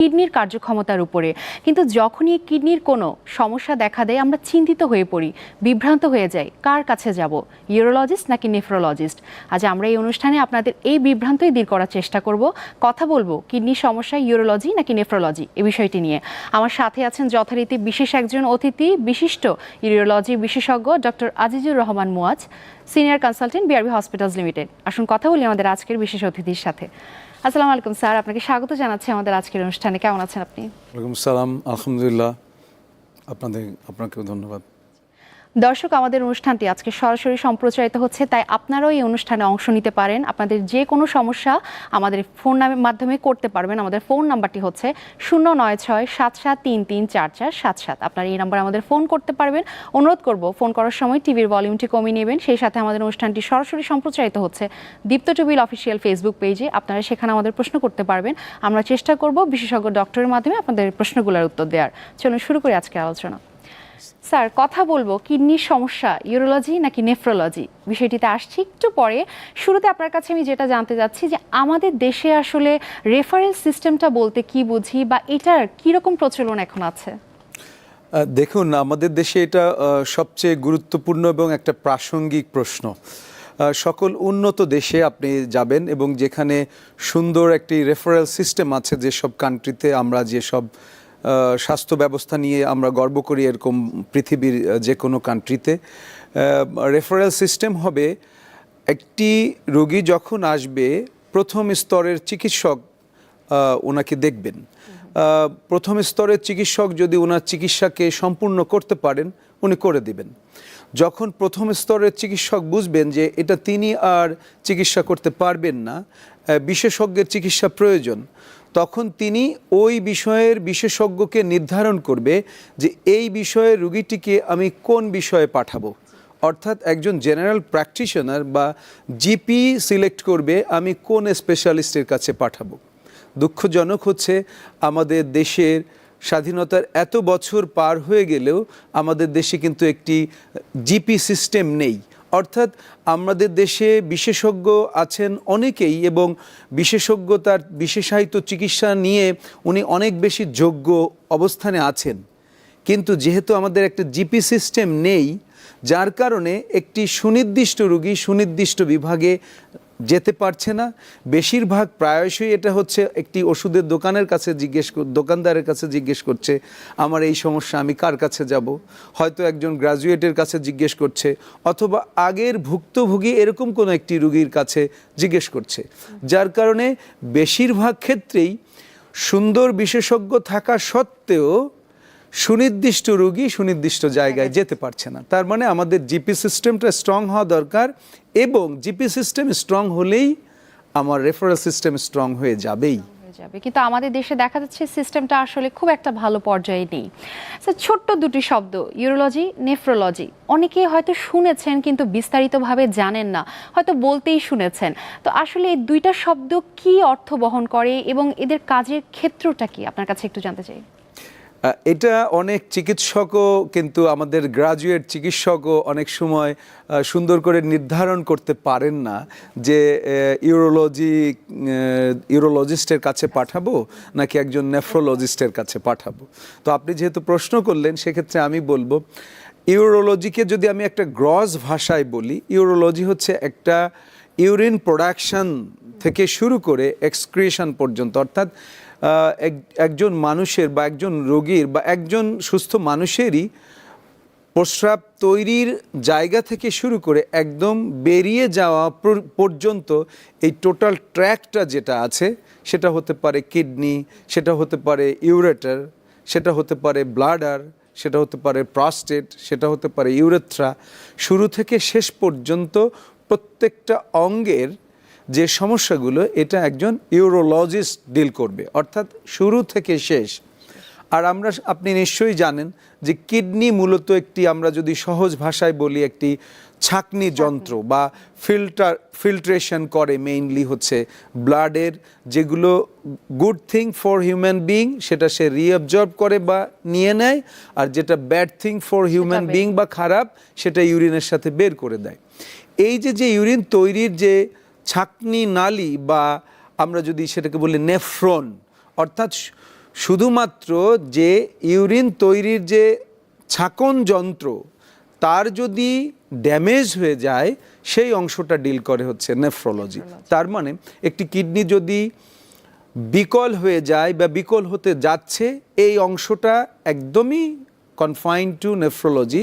কিডনির কার্যক্ষমতার উপরে। কিন্তু যখনই কিডনির কোনো সমস্যা দেখা দেয়, আমরা চিন্তিত হয়ে পড়ি, বিভ্রান্ত হয়ে যাই, কার কাছে যাব? ইউরোলজিস্ট নাকি নেফ্রোলজিস্ট? আজ আমরা এই অনুষ্ঠানে আপনাদের এই বিভ্রান্তই দূর করার চেষ্টা করব। কথা বলব, কিডনির সমস্যা ইউরোলজি নাকি নেফ্রোলজি, এই বিষয়টি নিয়ে। আমার সাথে আছেন যথারীতি বিশেষ একজন অতিথি, বিশিষ্ট ইউরোলজি বিশেষজ্ঞ doctor Azizur Rahman Muaz, senior consultant BRB hospitals limited. আসুন, কথা বলি আমাদের আজকের বিশেষ অতিথির সাথে। আসসালামু আলাইকুম স্যার, আপনাকে স্বাগত জানাচ্ছি আমাদের আজকের অনুষ্ঠানে। কেমন আছেন আপনি? ওয়ালাইকুম আসসালাম আলহামদুলিল্লাহ। আপনাদের, আপনাকেও ধন্যবাদ। দর্শক, আমাদের অনুষ্ঠানটি আজকে সরাসরি সম্প্রচারিত হচ্ছে, তাই আপনারাও এই অনুষ্ঠানে অংশ নিতে পারেন। আপনাদের যে কোনো সমস্যা আমাদের ফোন নামের মাধ্যমে করতে পারবেন। আমাদের ফোন নাম্বারটি হচ্ছে শূন্য নয় ছয় সাত সাত তিন তিন চার চার সাত সাত। আপনারা এই নাম্বারে আমাদের ফোন করতে পারবেন। অনুরোধ করব, ফোন করার সময় টিভির ভলিউমটি কমিয়ে নেবেন। সেই সাথে আমাদের অনুষ্ঠানটি সরাসরি সম্প্রচারিত হচ্ছে দীপ্ত টুবিল অফিসিয়াল ফেসবুক পেজে। আপনারা সেখানে আমাদের প্রশ্ন করতে পারবেন। আমরা চেষ্টা করব বিশেষজ্ঞ ডক্টরের মাধ্যমে আপনাদের প্রশ্নগুলোর উত্তর দেওয়ার। চলুন শুরু করি আজকে আলোচনা। স্যার কথা বলব কিডনির সমস্যা ইউরোলজি নাকি নেফ্রোলজি বিষয়টিতে আসছি একটু পরে। শুরুতে আপনার কাছে আমি যেটা জানতে চাচ্ছি যে আমাদের দেশে আসলে রেফারেল সিস্টেমটা বলতে কি বুঝি বা এটার কীরকম প্রচলন এখন আছে? দেখুন আমাদের দেশে এটা সবচেয়ে গুরুত্বপূর্ণ এবং একটা প্রাসঙ্গিক প্রশ্ন। সকল উন্নত দেশে আপনি যাবেন এবং যেখানে সুন্দর একটি রেফারেল সিস্টেম আছে যেসব কান্ট্রিতে আমরা যেসব স্বাস্থ্য ব্যবস্থা নিয়ে আমরা গর্ব করি এরকম পৃথিবীর যে কোনো কান্ট্রিতে রেফারেল সিস্টেম হবে একটি রোগী যখন আসবে, প্রথম স্তরের চিকিৎসক ওনাকে দেখবেন। প্রথম স্তরের চিকিৎসক যদি ওনার চিকিৎসাকে সম্পূর্ণ করতে পারেন, উনি করে দিবেন। যখন প্রথম স্তরের চিকিৎসক বুঝবেন যে এটা তিনি আর চিকিৎসা করতে পারবেন না বিশেষজ্ঞের চিকিৎসা প্রয়োজন তখন তিনি ওই বিষয়ের বিশেষজ্ঞকে নির্ধারণ করবে যে এই বিষয়ে রুগীটিকে আমি কোন বিষয়ে পাঠাবো। অর্থাৎ একজন জেনারেল প্র্যাকটিশনার বা জিপি সিলেক্ট করবে, আমি কোন স্পেশালিস্টের কাছে পাঠাবো। দুঃখজনক হচ্ছে, আমাদের দেশের স্বাধীনতার এত বছর পার হয়ে গেলেও আমাদের দেশে কিন্তু একটি জিপি সিস্টেম নেই। অর্থাৎ আমাদের দেশে বিশেষজ্ঞ আছেন অনেকেই এবং বিশেষজ্ঞ তার বিশেষায়িত চিকিৎসা নিয়ে উনি অনেক বেশি যোগ্য অবস্থানে আছেন। কিন্তু যেহেতু আমাদের একটা জিপি সিস্টেম নেই, যার কারণে একটি সুনির্দিষ্ট রুগী সুনির্দিষ্ট বিভাগে যেতে পারছে না। বেশিরভাগ প্রায়শই এটা হচ্ছে একটি ওষুধের দোকানের কাছে জিজ্ঞেস দোকানদারের কাছে জিজ্ঞেস করছে, আমার এই সমস্যা, আমি কার কাছে যাব? হয়তো একজন গ্রাজুয়েটের কাছে জিজ্ঞেস করছে, অথবা আগের ভুক্তভোগী এরকম কোনো একটি রুগীর কাছে জিজ্ঞেস করছে। যার কারণে বেশিরভাগ ক্ষেত্রেই সুন্দর বিশেষজ্ঞ থাকা সত্ত্বেও সুনির্দিষ্ট রোগী সুনির্দিষ্ট জায়গায় যেতে পারছে না। তার মানে আমাদের জিপি সিস্টেমটা স্ট্রং হওয়া দরকার এবং জিপি সিস্টেম স্ট্রং হলেই আমার রেফারেল সিস্টেম স্ট্রং হয়ে যাবেই। হয়ে যাবে। কিন্তু আমাদের দেশে দেখা যাচ্ছে সিস্টেমটা আসলে খুব একটা ভালো পর্যায়ে নেই। স্যার ছোট্ট দুটি শব্দ ইউরোলজি নেফ্রোলজি। অনেকেই হয়তো শুনেছেন কিন্তু বিস্তারিতভাবে জানেন না হয়তো বলতেই শুনেছেন। তো আসলে এই দুইটা শব্দ কি অর্থ বহন করে এবং এদের কাজের ক্ষেত্রটা কি? আপনার কাছে একটু জানতে চাই। এটা অনেক চিকিৎসকও কিন্তু আমাদের গ্রাজুয়েট চিকিৎসকও অনেক সময় সুন্দর করে নির্ধারণ করতে পারেন না যে ইউরোলজি ইউরোলজিস্টের কাছে পাঠাবো নাকি একজন নেফ্রোলজিস্টের কাছে পাঠাবো। তো আপনি যেহেতু প্রশ্ন করলেন, সেক্ষেত্রে আমি বলব ইউরোলজিকে যদি আমি একটা গ্রস ভাষায় বলি ইউরোলজি হচ্ছে একটা ইউরিন প্রোডাকশন থেকে শুরু করে এক্সক্রিয়েশন পর্যন্ত, অর্থাৎ একজন মানুষের বা একজন রোগীর বা একজন সুস্থ মানুষেরই প্রস্রাব তৈরির জায়গা থেকে শুরু করে একদম বেরিয়ে যাওয়া পর্যন্ত এই টোটাল ট্র্যাকটা যেটা আছে, সেটা হতে পারে কিডনি, সেটা হতে পারে ইউরেটার, সেটা হতে পারে ব্লাডার, সেটা হতে পারে প্রস্টেট, সেটা হতে পারে ইউরেথ্রা। শুরু থেকে শেষ পর্যন্ত প্রত্যেকটা অঙ্গের যে সমস্যাগুলো এটা একজন ইউরোলজিস্ট ডিল করবে। অর্থাৎ শুরু থেকে শেষ। আর আমরা আপনি নিশ্চয়ই জানেন যে কিডনি মূলত একটি আমরা যদি সহজ ভাষায় বলি একটি ছাকনি যন্ত্র বা ফিল্টার ফিল্ট্রেশন করে মেইনলি হচ্ছে ব্লাডের যেগুলো good thing for human being সেটা সে রিঅবজর্ব করে বা নিয়ে নেয় আর যেটা bad thing for human being বা খারাপ সেটা ইউরিনের সাথে বের করে দেয়। এই যে যে ইউরিন তৈরির যে ছাকনি নালি বা আমরা যদি সেটাকে বলি নেফ্রন অর্থাৎ শুধুমাত্র যে ইউরিন তৈরির যে ছাকন যন্ত্র তার যদি ড্যামেজ হয়ে যায় সেই অংশটা ডিল করে হচ্ছে নেফ্রোলজি। তার মানে একটি কিডনি যদি বিকল হয়ে যায় বা বিকল হতে যাচ্ছে এই অংশটা একদমই কনফাইন টু নেফ্রোলজি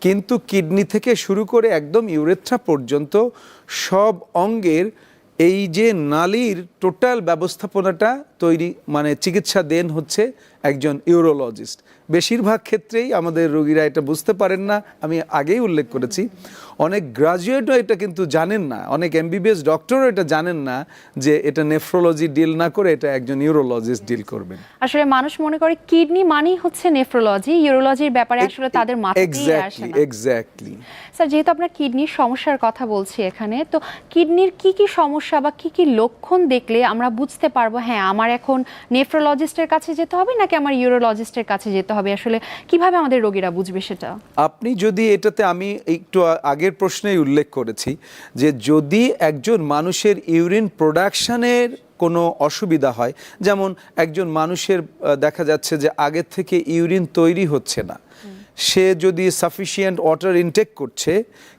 কিন্তু কিডনি থেকে শুরু করে একদম ইউরেথ্রা পর্যন্ত সব অঙ্গের এই যে নালীর টোটাল ব্যবস্থাপনাটা তৈরি মানে চিকিৎসা দেন হচ্ছে একজন ইউরোলজিস্ট বেশিরভাগ ক্ষেত্রেই আমাদের রোগীরা এটা বুঝতে পারেন না আমি আগেই উল্লেখ করেছি। অনেক গ্রাজুয়েটও এটা কিন্তু জানেন না অনেক এমবিবিএস ডক্টরও এটা জানেন না যে এটা নেফ্রোলজি ডিল না করে এটা একজন ইউরোলজিস্ট ডিল করবেন। আসলে মানুষ মনে করে কিডনি মানেই হচ্ছে নেফ্রোলজি ইউরোলজির ব্যাপারে আসলে তাদের মাথাতেই আসে এক্স্যাক্টলি না এক্স্যাক্টলি স্যার যেহেতু আপনার কিডনির সমস্যার কথা বলছি এখানে তো কিডনির কি কি সমস্যা বা কি কি লক্ষণ দেখলে আমরা বুঝতে পারব হ্যাঁ আমার এখন নেফ্রোলজিস্টের কাছে যেতে হবে নাকি আমার ইউরোলজিস্টের কাছে যেতে হবে? আসলে কীভাবে আমাদের রোগীরা বুঝবে সেটা? আপনি যদি এটাতে আমি একটু আ- আগের প্রশ্নেই উল্লেখ করেছি যে যদি একজন মানুষের ইউরিন প্রোডাকশনের কোনো অসুবিধা হয়, যেমন একজন মানুষের দেখা যাচ্ছে যে আগের থেকে ইউরিন তৈরি হচ্ছে না, সে যদি সাফিসিয়েন্ট ওয়াটার ইনটেক করছে,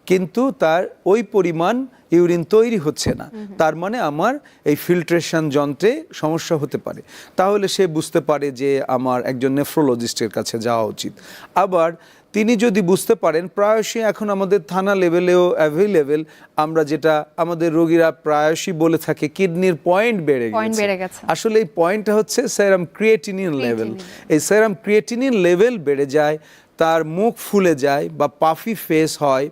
কিন্তু তার ওই পরিমাণ ইউরিন তৈরি হচ্ছে না, তার মানে আমার এই ফিল্ট্রেশন যন্ত্রে সমস্যা হতে পারে। তাহলে সে বুঝতে পারে যে আমার একজন নেফ্রোলজিস্টের কাছে যাওয়া উচিত। আবার তিনি যদি বুঝতে পারেন প্রায়শই এখন আমাদের থানা লেভেলেও অ্যাভেলেবেল আমরা যেটা আমাদের রোগীরা প্রায়শই বলে থাকে কিডনির পয়েন্ট বেড়ে গেছে। আসলে এই পয়েন্টটা হচ্ছে স্যারাম ক্রিয়েটিনিন লেভেল এই সেরাম ক্রিয়েটিনিন লেভেল বেড়ে যায় তার মুখ ফুলে যায় বা পাফি ফেস হয়।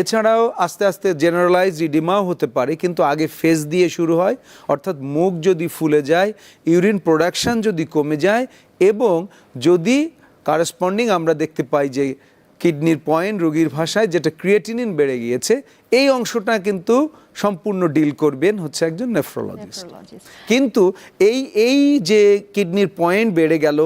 এছাড়াও আস্তে আস্তে জেনারেলাইজ রিডিমাও হতে পারে কিন্তু আগে ফেস দিয়ে শুরু হয় অর্থাৎ মুখ যদি ফুলে যায় ইউরিন প্রোডাকশন যদি কমে যায় এবং যদি কারেসপন্ডিং আমরা দেখতে পাই যে কিডনির পয়েন্ট রোগীর ভাষায় যেটা ক্রিয়েটিনিন বেড়ে গিয়েছে এই অংশটা কিন্তু সম্পূর্ণ ডিল করবেন হচ্ছে একজন নেফ্রোলজিস্ট কিন্তু এই এই যে কিডনির পয়েন্ট বেড়ে গেল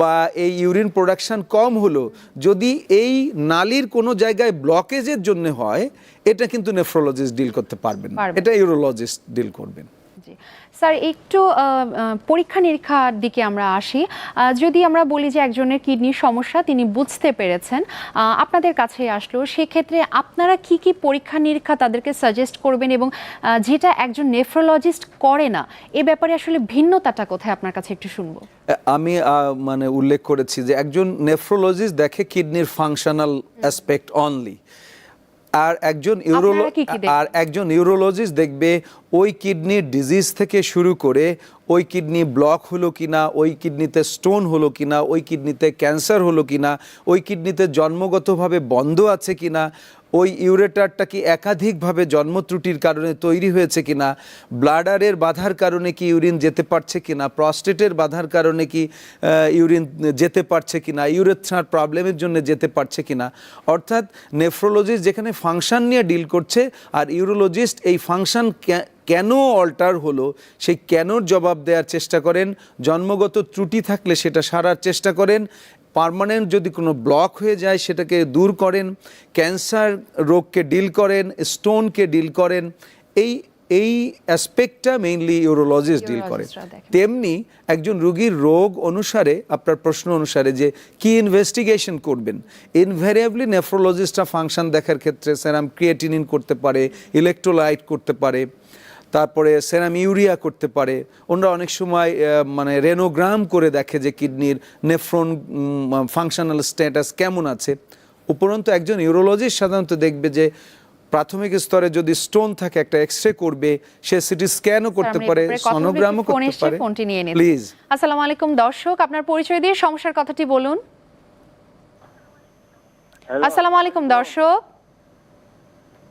বা এই ইউরিন প্রোডাকশন কম হলো যদি এই নালির কোনো জায়গায় ব্লকেজের জন্য হয় এটা কিন্তু নেফ্রোলজিস্ট ডিল করতে পারবেন না। এটা ইউরোলজিস্ট ডিল করবেন। স্যার, একটু পরীক্ষা নিরীক্ষার দিকে আমরা আসি। যদি আমরা বলি যে একজনের কিডনির সমস্যা, তিনি বুঝতে পেরেছেন আপনাদের কাছে আসলো, সেক্ষেত্রে আপনারা কি কি পরীক্ষা নিরীক্ষা তাদেরকে সাজেস্ট করবেন এবং যেটা একজন নেফ্রোলজিস্ট করে না, এ ব্যাপারে আসলে ভিন্নতাটা কোথায় আপনার কাছে একটু শুনব? আমি মানে উল্লেখ করেছি যে একজন নেফ্রোলজিস্ট দেখে কিডনির ফাংশনাল অ্যাসপেক্ট অনলি আর একজন ইউরোলো কি কি? আর একজন ইউরোলজিস্ট দেখবে ওই কিডনির ডিজিজ থেকে শুরু করে ওই কিডনি ব্লক হলো কিনা ওই কিডনিতে স্টোন হলো কিনা ওই কিডনিতে ক্যান্সার হলো কিনা ওই কিডনিতে জন্মগতভাবে বন্ধ আছে কিনা ওই ইউরেটারটা কি একাধিকভাবে জন্ম ত্রুটির কারণে তৈরি হয়েছে কিনা? ব্লাডারের বাধার কারণে কি ইউরিন যেতে পারছে কিনা? প্রস্টেটের বাধার কারণে কি ইউরিন যেতে পারছে কিনা? ইউরেথ্রার প্রবলেমের জন্য যেতে পারছে কিনা? অর্থাৎ নেফ্রোলজিস্ট যেখানে ফাংশন নিয়ে ডিল করছে আর ইউরোলজিস্ট এই ফাংশন কেন অল্টার হলো, সেই কেনর জবাব দেওয়ার চেষ্টা করেন। জন্মগত ত্রুটি থাকলে সেটা সারার চেষ্টা করেন। পার্মানেন্ট যদি কোনো ব্লক হয়ে যায় সেটাকে দূর করেন ক্যান্সার রোগকে ডিল করেন স্টোনকে ডিল করেন এই এই অ্যাসপেক্টটা মেইনলি ইউরোলজিস্ট ডিল দেখেন। তেমনি একজন রোগীর রোগ অনুসারে আপনার প্রশ্ন অনুসারে যে কি ইনভেস্টিগেশন করবেন? ইনভ্যারিয়েবলি নেফ্রোলজিস্টরা ফাংশন দেখার ক্ষেত্রে সেরাম ক্রিয়েটিনিন করতে পারে ইলেকট্রোলাইট করতে পারে। তারপরে সেরাম ইউরিয়া করতে পারে। ওনারা অনেক সময় মানে রেনোগ্রাম করে দেখে যে কিডনির নেফ্রন ফাংশনাল স্ট্যাটাস কেমন আছে। উপরন্তু একজন ইউরোলজিস্ট সাধারণত দেখবে যে প্রাথমিক স্তরে যদি স্টোন থাকে একটা এক্স রে করবে সে সিটি স্ক্যানও করতে পারে। সনোগ্রামও করতে পারে। ফোনটি নিয়ে নিন। প্লিজ আসসালামু আলাইকুম দর্শক আপনার পরিচয় দিয়ে সমস্যার কথাটি বলুন। আসসালামু আলাইকুম দর্শক।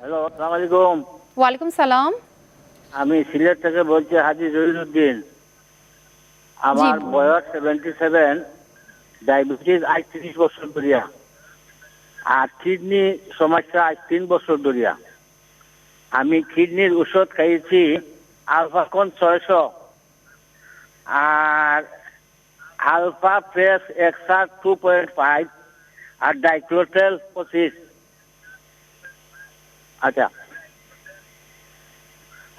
হ্যালো আসসালামু আলাইকুম। ওয়ালাইকুম সালাম। আমি সিলেট থেকে বলছি হাজি জহিরুদ্দিন। আমার বয়স সেভেন্টি সেভেন ডায়াবেটিস আজ তিরিশ বছর ধরিয়া। আর কিডনি সমস্যা আজ তিন বছর ধরিয়া। আমি কিডনির ওষুধ খাইয়েছি আলফাকন ছয়শো। আর alpha press XR two point five আর ডাইক্লোটেল পঁচিশ। আচ্ছা।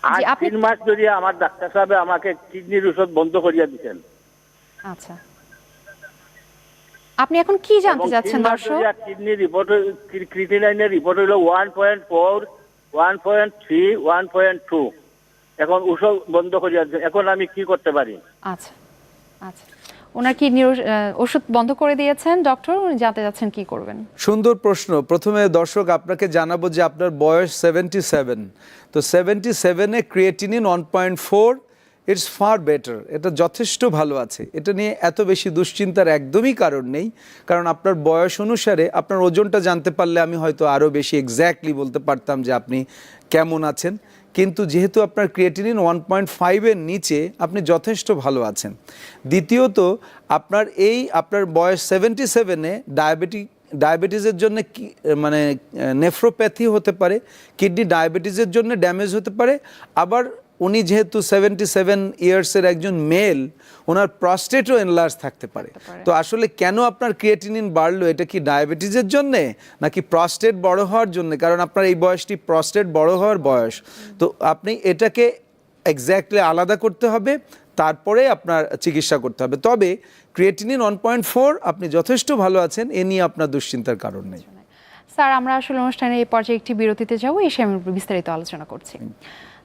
আজ তিন মাস ধরে আমার ডাক্তার সাহেব আমাকে কিডনির ওষুধ বন্ধ করিয়া দিচ্ছেন আচ্ছা। আপনি এখন কি জানতে চাচ্ছেন দর্শক? কিডনি রিপোর্ট ক্রিটিনাইনের রিপোর্ট হলো one point four one point three one point two এখন ওষুধ বন্ধ করিয়া। এখন আমি কি করতে পারি? আচ্ছা আচ্ছা। ওনার কিডনির ওষুধ বন্ধ করে দিয়েছেন। ডক্টর, উনি জানতে যাচ্ছেন কি করবেন? সুন্দর প্রশ্ন। প্রথমে দর্শক, আপনাকে জানাব যে আপনার বয়স সেভেন্টি সেভেন তো সেভেন্টি সেভেনে creatinine one point four it's far better এটা যথেষ্ট ভালো আছে। এটা নিয়ে এত বেশি দুশ্চিন্তার একদমই কারণ নেই। কারণ আপনার বয়স অনুসারে আপনার ওজনটা জানতে পারলে আমি হয়তো আরও বেশি এক্স্যাক্টলি বলতে পারতাম যে আপনি কেমন আছেন। কিন্তু যেহেতু আপনার ক্রিয়েটিনিন ওয়ান পয়েন্ট ফাইভের নিচে, আপনি যথেষ্ট ভালো আছেন। দ্বিতীয়ত, আপনার এই, আপনার বয়স সেভেন্টি সেভেনে ডায়াবেটিক ডায়াবেটিসের জন্য মানে নেফ্রোপ্যাথি হতে পারে কিডনি ডায়াবেটিসের জন্য ড্যামেজ হতে পারে, আবার উনি যেহেতু সেভেন্টি সেভেন ইয়ার্সের একজন মেল ওনার প্রস্টেটও এনলার্জ থাকতে পারে। তো আসলে কেন আপনার ক্রিয়েটিনিন বাড়লো? এটা কি ডায়াবেটিসের জন্যে? নাকি প্রস্টেট বড় হওয়ার জন্য? কারণ আপনার এই বয়সটি প্রস্টেট বড় হওয়ার বয়স। তো আপনি এটাকে এক্স্যাক্টলি আলাদা করতে হবে তারপরে আপনার চিকিৎসা করতে হবে। তবে ক্রিয়েটিনিন ওয়ান পয়েন্ট ফোর আপনি যথেষ্ট ভালো আছেন এ নিয়ে আপনার দুশ্চিন্তার কারণ নেই। স্যার আমরা আসলে অনুষ্ঠানে এই পর্যায়ে একটি বিরতিতে যাব এসে আমি বিস্তারিত আলোচনা করছি।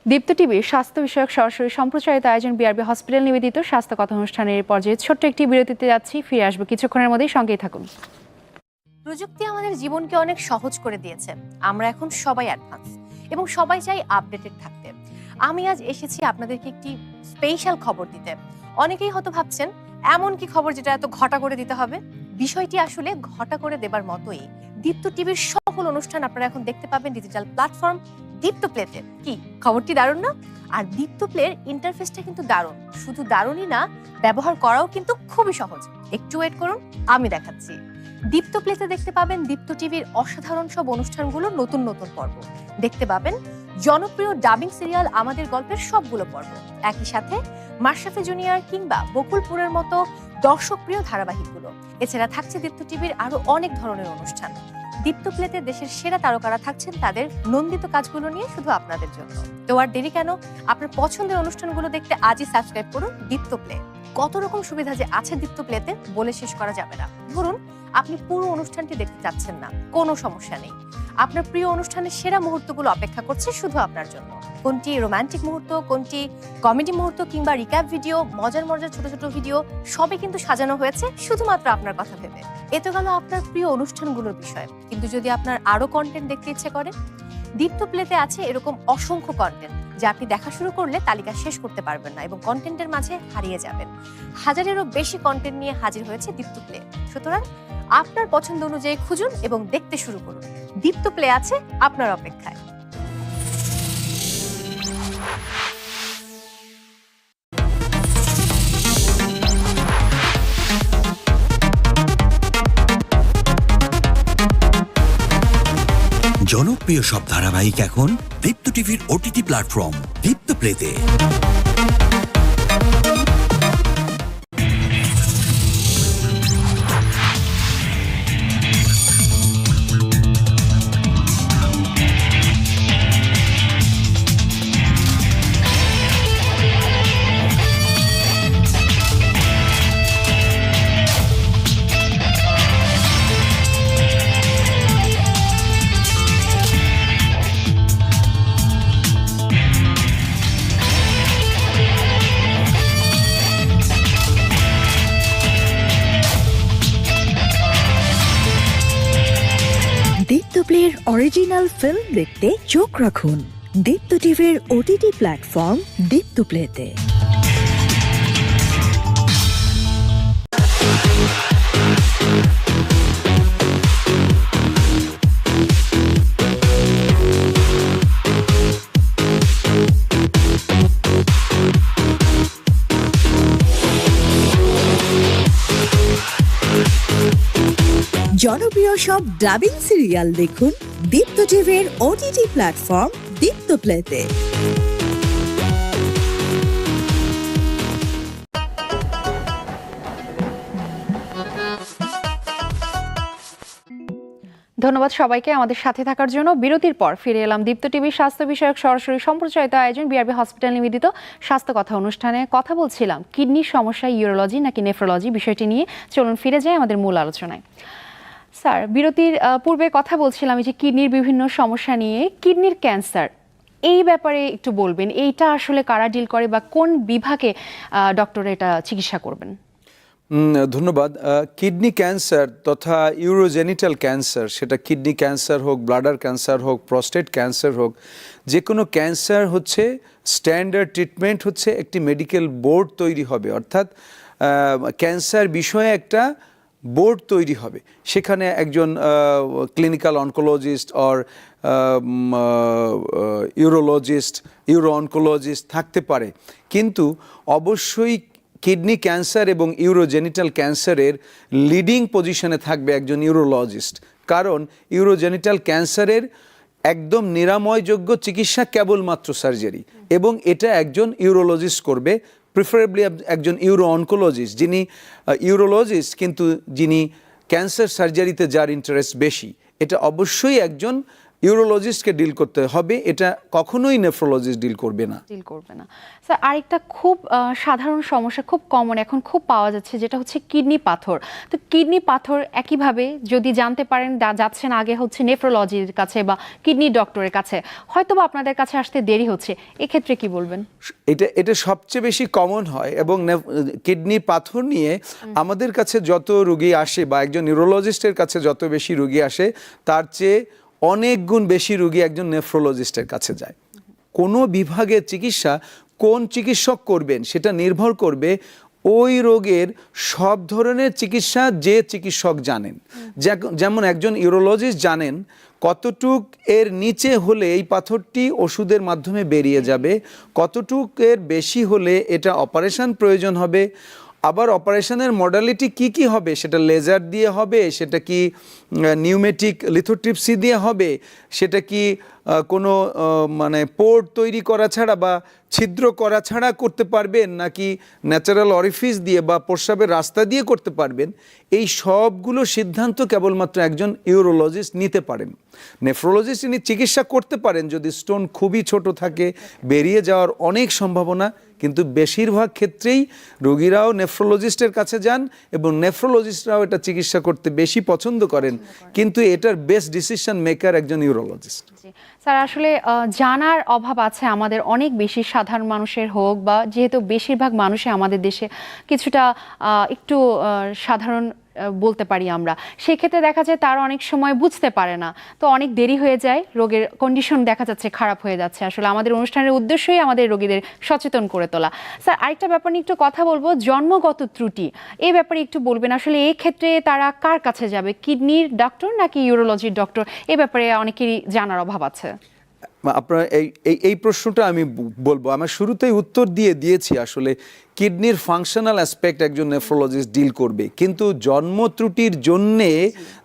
দীপ্ত টিভির স্বাস্থ্য বিষয়ক সরাসরি সম্প্রচারিত আয়োজন বিআরবি হসপিটাল নিবেদিত স্বাস্থ্য কথা অনুষ্ঠানের পর্যায়ে ছোট্ট একটি বিরতিতে যাচ্ছি, ফিরে আসব কিছুক্ষণের মধ্যেই, সঙ্গেই থাকুন। প্রযুক্তি আমাদের জীবনকে অনেক সহজ করে দিয়েছে। আমরা এখন সবাই অ্যাডভান্স এবং সবাই চাই আপডেটেড থাকতে। আমি আজ এসেছি আপনাদেরকে একটি স্পেশাল খবর দিতে। অনেকেই হয়তো ভাবছেন, এমন কি খবর যেটা এত ঘটা করে দিতে হবে? বিষয়টি আসলে ঘটা করে দেবার মতোই দীপ্ত টিভির সকল অনুষ্ঠান আপনারা এখন দেখতে পাবেন ডিজিটাল প্ল্যাটফর্ম দীপ্ত প্লেতে কি? খবরটি দারুণ না? আর দীপ্ত প্লের ইন্টারফেসটা কিন্তু দারুণ। শুধু দারুণই না, ব্যবহার করাও কিন্তু খুবই সহজ। একটু ওয়েট করুন, আমি দেখাচ্ছি। দীপ্ত প্লেতে দেখতে পাবেন দীপ্ত টিভির অসাধারণ সব অনুষ্ঠানগুলো নতুন নতুন পর্ব। দেখতে পাবেন জনপ্রিয় ডাবিং সিরিয়াল আমাদের গল্পের সবগুলো পর্ব। একই সাথে মাশরাফি জুনিয়র কিংবা বকুলপুরের মতো দর্শকপ্রিয় ধারাবাহিকগুলো। এছাড়া থাকছে দীপ্ত টিভির আরও অনেক ধরনের অনুষ্ঠান। দীপ্ত প্লেতে দেশের সেরা তারকারা থাকছেন তাদের নন্দিত কাজগুলো নিয়ে শুধু আপনাদের জন্য। তো আর দেরি কেন? আপনার পছন্দের অনুষ্ঠানগুলো দেখতে আজই সাবস্ক্রাইব করুন দীপ্ত প্লে। কত রকম সুবিধা যে আছে দীপ্ত প্লেতে বলে শেষ করা যাবে না। ধরুন আপনি পুরো অনুষ্ঠানটি দেখতে চাচ্ছেন না। কোনো সমস্যা নেই। আপনার প্রিয় অনুষ্ঠানের সেরা মুহূর্তগুলো অপেক্ষা করছে শুধু আপনার জন্য। কোনটি রোমান্টিক মুহূর্ত, কোনটি কমেডি মুহূর্ত কিংবা রিক্যাপ ভিডিও মজার মজার ছোট ছোট ভিডিও সবই কিন্তু সাজানো হয়েছে শুধুমাত্র আপনার কথা ভেবে। এ তো গেল আপনার প্রিয় অনুষ্ঠানগুলোর বিষয়। কিন্তু যদি আপনার আরও কন্টেন্ট দেখতে ইচ্ছে করে দীপ্ত প্লেতে আছে এরকম অসংখ্য কন্টেন্ট যা আপনি দেখা শুরু করলে তালিকা শেষ করতে পারবেন না এবং কন্টেন্টের মাঝে হারিয়ে যাবেন। হাজারেরও বেশি কন্টেন্ট নিয়ে হাজির হয়েছে দীপ্ত প্লে। সুতরাং আপনার পছন্দ অনুযায়ী খুঁজুন এবং দেখতে শুরু করুন। দীপ্ত প্লে আছে আপনার অপেক্ষায়। জনপ্রিয় সব ধারাবাহিক এখন দীপ্ত টিভির ওটিটি প্ল্যাটফর্ম দীপ্ত প্লেতে অরিজিনাল ফিল্ম দেখতে চোখ রাখুন। দীপ্ত টিভির ওটিটি প্ল্যাটফর্ম দীপ্ত প্লেতে। জনপ্রিয় সব ডাবিং সিরিয়াল দেখুন। দীপ্ত টিভির ওটিটি প্ল্যাটফর্ম দীপ্ত প্লেতে ধন্যবাদ সবাইকে আমাদের সাথে থাকার জন্য। বিরতির পর ফিরে এলাম দীপ্ত টিভির স্বাস্থ্য বিষয়ক সরাসরি সম্প্রচারিত আয়োজন বিআরবি হসপিটাল নিবেদিত স্বাস্থ্য কথা অনুষ্ঠানে কথা বলছিলাম। কিডনির সমস্যা ইউরোলজি নাকি নেফ্রোলজি বিষয়টি নিয়ে। চলুন ফিরে যাই আমাদের মূল আলোচনায়। স্যার, বিরতির পূর্বে কথা বলছিলাম যে কিডনির বিভিন্ন সমস্যা নিয়ে। কিডনির ক্যান্সার, এই ব্যাপারে একটু বলবেন। এইটা আসলে কারা ডিল করে বা কোন বিভাগে ডক্টর এটা চিকিৎসা করবেন? ধন্যবাদ। কিডনি ক্যান্সার তথা ইউরোজেনিটাল ক্যান্সার, সেটা কিডনি ক্যান্সার হোক, ব্লাডার ক্যান্সার হোক, প্রস্টেট ক্যান্সার হোক যে কোনো ক্যান্সার হচ্ছে স্ট্যান্ডার্ড ট্রিটমেন্ট হচ্ছে একটি মেডিকেল বোর্ড তৈরি হবে। অর্থাৎ ক্যান্সার বিষয়ে একটা বোর্ড তৈরি হবে। সেখানে একজন clinical oncologist or urologist uro oncologist থাকতে পারে। কিন্তু অবশ্যই কিডনি ক্যান্সার এবং ইউরোজেনিটাল ক্যান্সারের লিডিং পজিশনে থাকবে একজন ইউরোলজিস্ট কারণ ইউরোজেনিটাল ক্যান্সারের একদম নিরাময়যোগ্য চিকিৎসা কেবলমাত্র সার্জারি এবং এটা একজন ইউরোলজিস্ট করবে। প্রিফারেবলি একজন ইউরো অনকোলজিস্ট যিনি ইউরোলজিস্ট কিন্তু যিনি ক্যান্সার সার্জারিতে যার ইন্টারেস্ট বেশি, এটা অবশ্যই একজন ইউরোলজিস্টকে ডিল করতে হবে এটা কখনোই নেফ্রোলজিস্ট ডিল করবে না। ডিল করবে না। স্যার আরেকটা খুব সাধারণ সমস্যা খুব কমন এখন খুব পাওয়া যাচ্ছে যেটা হচ্ছে কিডনি পাথর। তো কিডনি পাথর একইভাবে যদি জানতে পারেন যাচ্ছেন আগে হচ্ছে নেফ্রোলজির কাছে বা কিডনি ডক্টরের কাছে হয়তো আপনাদের কাছে আসতে দেরি হচ্ছে এক্ষেত্রে কি বলবেন? এটা এটা সবচেয়ে বেশি কমন হয় এবং কিডনি পাথর নিয়ে আমাদের কাছে যত রুগী আসে বা একজন নিউরোলজিস্টের কাছে যত বেশি রুগী আসে তার চেয়ে অনেক গুণ বেশি রুগী একজন নেফ্রোলজিস্টের কাছে যায়। কোনো বিভাগের চিকিৎসা কোন চিকিৎসক করবেন সেটা নির্ভর করবে ওই রোগের সব ধরনের চিকিৎসা যে চিকিৎসক জানেন। যেমন একজন ইউরোলজিস্ট জানেন কতটুক এর নিচে হলে এই পাথরটি ওষুধের মাধ্যমে বেরিয়ে যাবে, কতটুক এর বেশি হলে এটা অপারেশন প্রয়োজন হবে আবার অপারেশনের মডালিটি কি কি হবে? সেটা লেজার দিয়ে হবে, সেটা কি নিউমেটিক লিথোট্রিপসি দিয়ে হবে, সেটা কি কোনো মানে পোর্ট তৈরি করা ছাড়া বা ছিদ্র করা ছাড়া করতে পারবেন, নাকি ন্যাচারাল অরিফিস দিয়ে বা প্রস্রাবের রাস্তা দিয়ে করতে পারবেন? এই সবগুলো সিদ্ধান্ত কেবলমাত্র একজন ইউরোলজিস্ট নিতে পারেন। নেফ্রোলজিস্ট তিনি চিকিৎসা করতে পারেন যদি স্টোন খুবই ছোট থাকে, বেরিয়ে যাওয়ার অনেক সম্ভাবনা কিন্তু বেশিরভাগ ক্ষেত্রেই রোগীরাও নেফ্রোলজিস্টের কাছে যান এবং নেফ্রোলজিস্টরাও এটা চিকিৎসা করতে বেশি পছন্দ করেন। কিন্তু এটার বেস্ট ডিসিশন মেকার একজন ইউরোলজিস্ট স্যার, আসলে জানার অভাব আছে আমাদের অনেক বেশি, সাধারণ মানুষের হোক বা যেহেতু বেশিরভাগ মানুষে আমাদের দেশে কিছুটা একটু সাধারণ বলতে পারি আমরা। সেক্ষেত্রে দেখা যায় তারা অনেক সময় বুঝতে পারে না। তো অনেক দেরি হয়ে যায়, রোগের কন্ডিশন দেখা যাচ্ছে খারাপ হয়ে যাচ্ছে। আসলে আমাদের অনুষ্ঠানের উদ্দেশ্যই আমাদের রোগীদের সচেতন করে তোলা। স্যার, আরেকটা ব্যাপার নিয়ে একটু কথা বলব, জন্মগত ত্রুটি। এই ব্যাপারে একটু বলবেন, আসলে এই ক্ষেত্রে তারা কার কাছে যাবে? কিডনির ডক্টর নাকি ইউরোলজির ডক্টর এ ব্যাপারে অনেকেরই জানার অভাব আছে। আপনার এই এই এই প্রশ্নটা আমি বলব। আমার শুরুতেই উত্তর দিয়ে দিয়েছি আসলে কিডনির ফাংশনাল অ্যাসপেক্ট একজন নেফ্রোলজিস্ট ডিল করবে। কিন্তু জন্ম ত্রুটির জন্যে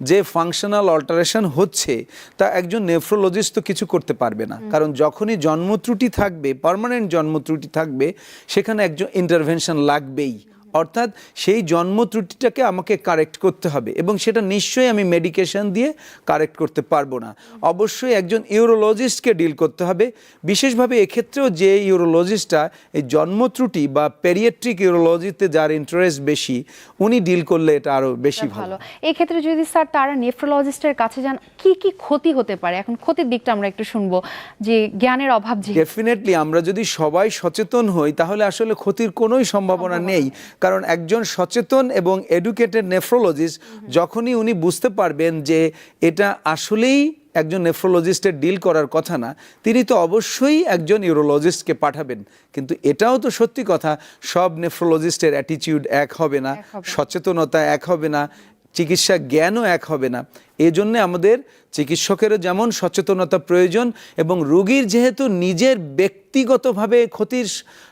যে ফাংশনাল অল্টারেশন হচ্ছে তা একজন নেফ্রোলজিস্ট তো কিছু করতে পারবে না। কারণ যখনই জন্ম ত্রুটি থাকবে পার্মানেন্ট জন্ম ত্রুটি থাকবে সেখানে একজন ইন্টারভেনশন লাগবেই। অর্থাৎ সেই জন্ম ত্রুটিটাকে আমাকে কারেক্ট করতে হবে এবং সেটা নিশ্চয়ই আমি মেডিকেশন দিয়ে কারেক্ট করতে পারব না। অবশ্যই একজন ইউরোলজিস্টকে ডিল করতে হবে। বিশেষভাবে এক্ষেত্রেও যে ইউরোলজিস্টটা এই জন্ম ত্রুটি বা পেরিয়েট্রিক ইউরোলজিতে যার ইন্টারেস্ট বেশি উনি ডিল করলে এটা আরও বেশি ভালো। ভালো। এই ক্ষেত্রে যদি স্যার তারা নেফ্রোলজিস্টের কাছে যান কি কি ক্ষতি হতে পারে? এখন ক্ষতির দিকটা আমরা একটু শুনব যে জ্ঞানের অভাব যে ডেফিনেটলি আমরা যদি সবাই সচেতন হই তাহলে আসলে ক্ষতির কোনোই সম্ভাবনা নেই। কারণ একজন সচেতন এবং এডুকেটেড নেফ্রোলজিস্ট যখনই উনি বুঝতে পারবেন যে এটা আসলেই একজন নেফ্রোলজিস্টের ডিল করার কথা না তিনি তো অবশ্যই একজন ইউরোলজিস্টকে পাঠাবেন। কিন্তু এটাও তো সত্যি কথা সব নেফ্রোলজিস্টের অ্যাটিটিউড এক হবে না। সচেতনতা এক হবে না চিকিৎসা জ্ঞানও এক হবে না। এজন্য আমাদের চিকিৎসকেরও যেমন সচেতনতা প্রয়োজন এবং রুগীর যেহেতু নিজের ব্যক্তিগতভাবে ক্ষতির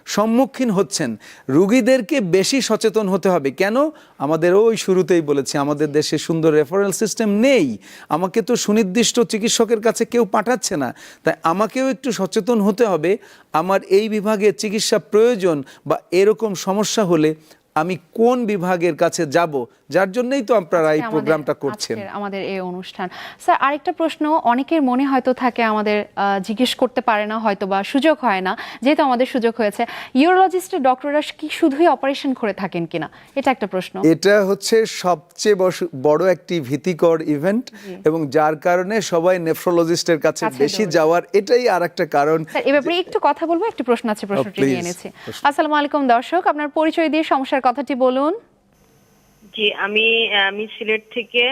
সম্মুখীন হচ্ছেন, রুগীদেরকে বেশি সচেতন হতে হবে। কেন? আমাদের ওই শুরুতেই বলেছি, আমাদের দেশে সুন্দর রেফারেল সিস্টেম নেই। আমাকে তো সুনির্দিষ্ট চিকিৎসকের কাছে কেউ পাঠাচ্ছে না। তাই আমাকেও একটু সচেতন হতে হবে। আমার এই বিভাগে চিকিৎসা প্রয়োজন বা এরকম সমস্যা হলে আমি কোন বিভাগের কাছে যাব যার জন্যই তো আপনারা এই প্রোগ্রামটা করছেন। আমাদের এই অনুষ্ঠান। স্যার আরেকটা প্রশ্ন অনেকের মনে হয়তো থাকে আমাদের জিজ্ঞেস করতে পারে না হয়তো বা সুযোগ হয় না যেহেতু আমাদের সুযোগ হয়েছে। ইউরোলজিস্টের ডক্টররা কি শুধুই অপারেশন করে থাকেন কিনা? এটা একটা প্রশ্ন। এটা হচ্ছে সবচেয়ে বড় একটি ভীতিকর ইভেন্ট এবং যার কারণে সবাই নেফ্রোলজিস্টের কাছে বেশি যাওয়ার এটাই আর একটা কারণ স্যার এ ব্যাপারে একটু কথা বলব একটি প্রশ্ন আছে প্রশ্নটি নিয়ে please, এনেছি। আসসালামু আলাইকুম দর্শক আপনার পরিচয় দিয়ে সমস্যার কথাটি বলুন। জি আমি আমি সিলেট থেকে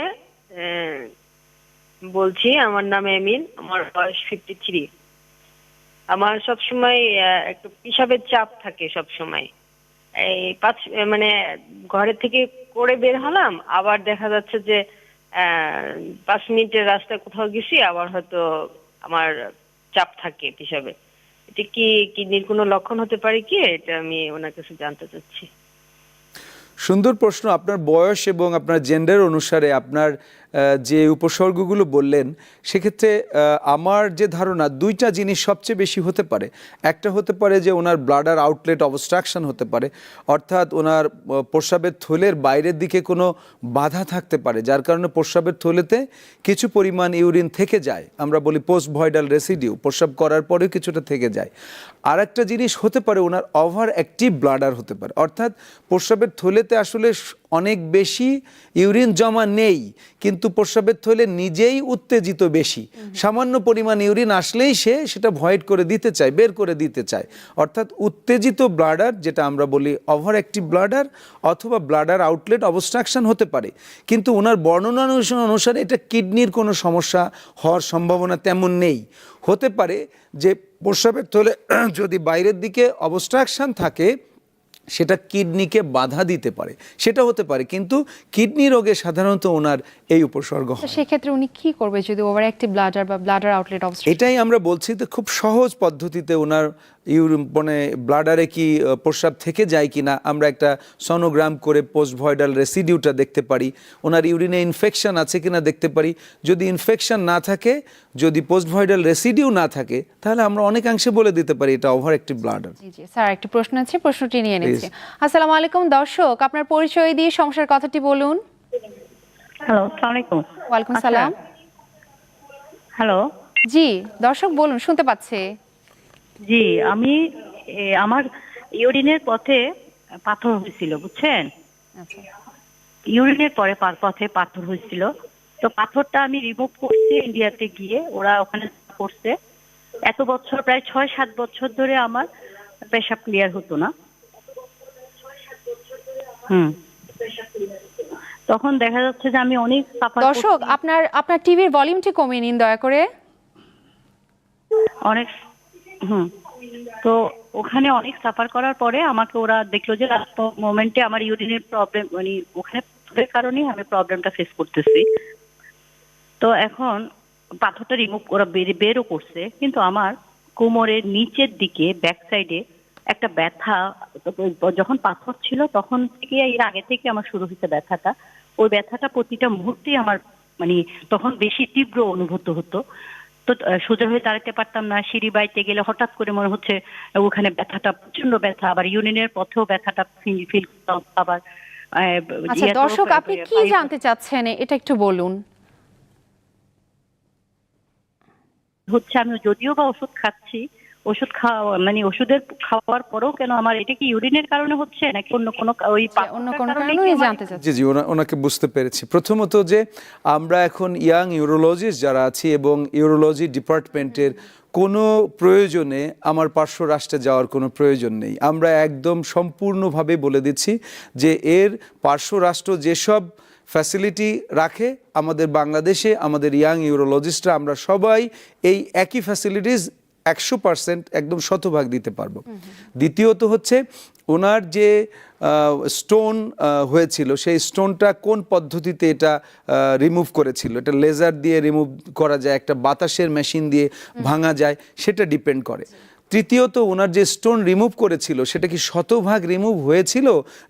বলছি, আমার নাম এমিন আমার বয়স ফিফটি থ্রি আমার সবসময় একটু পিসাবের চাপ থাকে সব সময় এই পাঁচ মানে ঘরের থেকে করে বের হলাম, আবার দেখা যাচ্ছে যে পাঁচ মিনিটের রাস্তা কোথাও গেছি, আবার হয়তো আমার চাপ থাকে পিসাবে এটা কি কিডনির কোনো লক্ষণ হতে পারে কি? এটা আমি ওনার কাছে জানতে চাচ্ছি। সুন্দর প্রশ্ন আপনার বয়স এবং আপনার জেন্ডার অনুসারে আপনার যে উপসর্গগুলো বললেন, সেক্ষেত্রে আমার যে ধারণা, দুইটা জিনিস সবচেয়ে বেশি হতে পারে। একটা হতে পারে যে, ওনার ব্লাডার আউটলেট অবস্ট্রাকশন হতে পারে, অর্থাৎ ওনার প্রস্রাবের থলের বাইরের দিকে কোনো বাধা থাকতে পারে, যার কারণে প্রস্রাবের থলেতে কিছু পরিমাণ ইউরিন থেকে যায়। আমরা বলি পোস্ট ভয়েডাল রেসিডিউ প্রস্রাব করার পরেও কিছুটা থেকে যায়। আর একটা জিনিস হতে পারে, ওনার ওভার অ্যাক্টিভ ব্লাডার হতে পারে, অর্থাৎ প্রস্রাবের থলেতে আসলে অনেক বেশি ইউরিন জমা নেই, কিন্তু প্রস্রাবের থলে নিজেই উত্তেজিত বেশি। সামান্য পরিমাণ ইউরিন আসলেই সে সেটা ভয়েড করে দিতে চায়, বের করে দিতে চায়। অর্থাৎ উত্তেজিত ব্লাডার, যেটা আমরা বলি ওভার অ্যাক্টিভ ব্লাডার অথবা ব্লাডার আউটলেট অবস্ট্রাকশন হতে পারে। কিন্তু ওনার বর্ণনা অনুসারে এটা কিডনির কোনো সমস্যা হওয়ার সম্ভাবনা তেমন নেই। হতে পারে যে প্রস্রাবের থলে যদি বাইরের দিকে অবস্ট্রাকশন থাকে সেটা কিডনিকে বাধা দিতে পারে। সেটা হতে পারে কিন্তু কিডনি রোগে সাধারণত ওনার এই উপসর্গ হয়। সেক্ষেত্রে উনি কি করবে যদি ওভার অ্যাক্টিভ ব্লাডার বা ব্লাডার আউটলেট অবস্থা এটাই আমরা বলছি যে খুব সহজ পদ্ধতিতে ওনার ইউরিন মানে ব্লাডারে কি প্রস্রাব থেকে যায় কিনা আমরা একটা সনোগ্রাম করে পোস্ট ভয়েডাল রেসিডিউটা দেখতে পারি। ওনার ইউরিনে ইনফেকশন আছে কিনা দেখতে পারি। যদি ইনফেকশন না থাকে যদি পোস্ট ভয়েডাল রেসিডিউ না থাকে তাহলে আমরা অনেকাংশে বলে দিতে পারি এটা ওভার একটি ব্লাডার স্যার একটি প্রশ্ন আছে প্রশ্নটি নিয়ে নিচ্ছি। আসসালামু আলাইকুম দর্শক আপনার পরিচয় দিয়ে সমস্যার কথাটি বলুন। হ্যালো সালাম আলাইকুম ওয়ালাইকুম আচ্ছা। সালাম। হ্যালো জি দর্শক বলুন শুনতে পাচ্ছে। জি আমি আমার ইউরিনের পথে পাথর হয়েছিল বুঝছেন? আচ্ছা। ইউরিনের পরে পথে পাথর হয়েছিল। তো পাথরটা আমি রিমুভ করছি ইন্ডিয়াতে গিয়ে ওরা ওখানে করছে। এত বছর প্রায় ছয় সাত বছর ধরে আমার পেশাব ক্লিয়ার হতো না। হুম। তখন দেখা যাচ্ছে যে আমি অনেক দর্শক আপনার আপনার টিভির ভলিউমটি কমিয়ে নিন দয়া করে। অনেক হুম। তো ওখানে অনেক সাফার করার পরে আমাকে ওরা দেখল যে লাস্ট মোমেন্টে আমার ইউরিনের প্রবলেম মানে ওখানে কারণেই আমি প্রবলেমটা ফেস করতেছি। তো এখন পাথরটা রিমুভ ওরা বের- বেরও করছে, কিন্তু আমার কোমরের নিচের দিকে ব্যাক সাইডে একটা ব্যথা যখন পাথর ছিল তখন থেকে এর আগে থেকে আমার শুরু হয়েছে ব্যথাটা। ওই ব্যথাটা প্রতিটা মুহূর্তেই আমার মানে তখন বেশি তীব্র অনুভূত হতো। তো সোজা হয়ে দাঁড়াতে পারতাম না সিঁড়ি বাইতে গেলে হঠাৎ করে মনে হচ্ছে ওখানে ব্যথাটা প্রচণ্ড ব্যথা আবার ইউনিয়নের পথেও ব্যথাটা ফিল করতাম আবার আচ্ছা দর্শক আপনি কি জানতে চাচ্ছেন? এটা একটু বলুন। হচ্ছে আমি যদিও বা ওষুধ খাচ্ছি ওষুধ খাওয়া মানে ওষুধের খাওয়ার পরেও কেন আমার এটা কি ইউরিনের কারণে হচ্ছে নাকি অন্য কোনো ওই অন্য কোনো কারণে জানতে চাচ্ছেন জি জি ওনাকে বুঝতে পেরেছি। প্রথমত যে আমরা এখন ইয়াং ইউরোলজিস্ট যারা আছি এবং ইউরোলজি ডিপার্টমেন্টের কোনো প্রয়োজনে আমার পার্শ্ব রাষ্ট্রে যাওয়ার কোনো প্রয়োজন নেই। আমরা একদম সম্পূর্ণভাবে বলে দিচ্ছি যে এর পার্শ্ব রাষ্ট্র যেসব ফ্যাসিলিটি রাখে আমাদের বাংলাদেশে আমাদের ইয়াং ইউরোলজিস্টরা আমরা সবাই এই একই ফ্যাসিলিটিস একশো পার্সেন্ট একদম শতভাগ দিতে পারব। দ্বিতীয়ত হচ্ছে ওনার যে স্টোন হয়েছিল সেই স্টোনটা কোন পদ্ধতিতে এটা রিমুভ করেছিল? এটা লেজার দিয়ে রিমুভ করা যায় একটা বাতাসের মেশিন দিয়ে ভাঙা যায় সেটা ডিপেন্ড করে। তৃতীয়ত ওনার যে স্টোন রিমুভ করেছিল সেটা কি শতভাগ রিমুভ হয়েছিল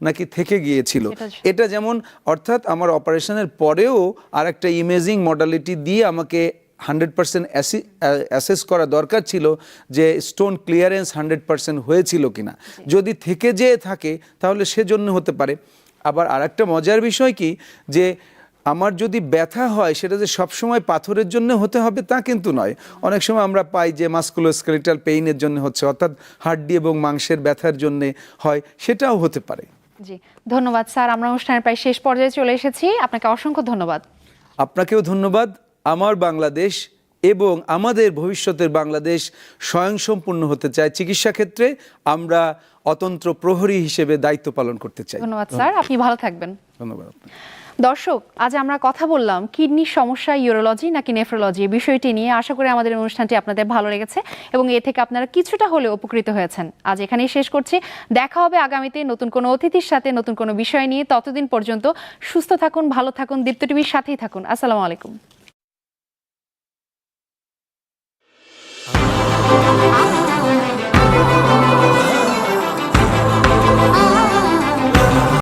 নাকি থেকে গিয়েছিল? এটা যেমন অর্থাৎ আমার অপারেশনের পরেও আর একটা ইমেজিং মডালিটি দিয়ে আমাকে হান্ড্রেড পার্সেন্ট অ্যাসেস করা দরকার ছিল যে স্টোন ক্লিয়ারেন্স হান্ড্রেড পার্সেন্ট হয়েছিল কিনা। যদি থেকে যেয়ে থাকে তাহলে সেজন্য হতে পারে। আবার আরেকটা মজার বিষয় কি? যে আমার যদি ব্যথা হয় সেটা যে সবসময় পাথরের জন্য হতে হবে তা কিন্তু নয়। অনেক সময় আমরা পাই যে মাস্কুলোস্কেলেটাল পেইনের জন্য হচ্ছে অর্থাৎ হাড্ডি এবং মাংসের ব্যথার জন্য হয় সেটাও হতে পারে। জি ধন্যবাদ স্যার। আমরা অনুষ্ঠানের প্রায় শেষ পর্যায়ে চলে এসেছি। আপনাকে অসংখ্য ধন্যবাদ। আপনাকেও ধন্যবাদ। আমার বাংলাদেশ এবং আমাদের ভবিষ্যতের বাংলাদেশ স্বয়ংসম্পূর্ণ হতে চায়। চিকিৎসা ক্ষেত্রে আমরা অতন্ত্র প্রহরী হিসেবে দায়িত্ব পালন করতে চাই। ধন্যবাদ স্যার। আপনি ভালো থাকবেন। ধন্যবাদ দর্শক আজ আমরা কথা বললাম কিডনির সমস্যা ইউরোলজি নাকি নেফ্রোলজি বিষয়টি নিয়ে। আশা করি আমাদের অনুষ্ঠানটি আপনাদের ভালো লেগেছে এবং এ থেকে আপনারা কিছুটা হলেও উপকৃত হয়েছেন। আজ এখানেই শেষ করছি। দেখা হবে আগামীতে নতুন কোনো অতিথির সাথে নতুন কোনো বিষয় নিয়ে। ততদিন পর্যন্ত সুস্থ থাকুন ভালো থাকুন দীপ্ত টিভির সাথেই থাকুন। আসসালামু আলাইকুম। Thank you.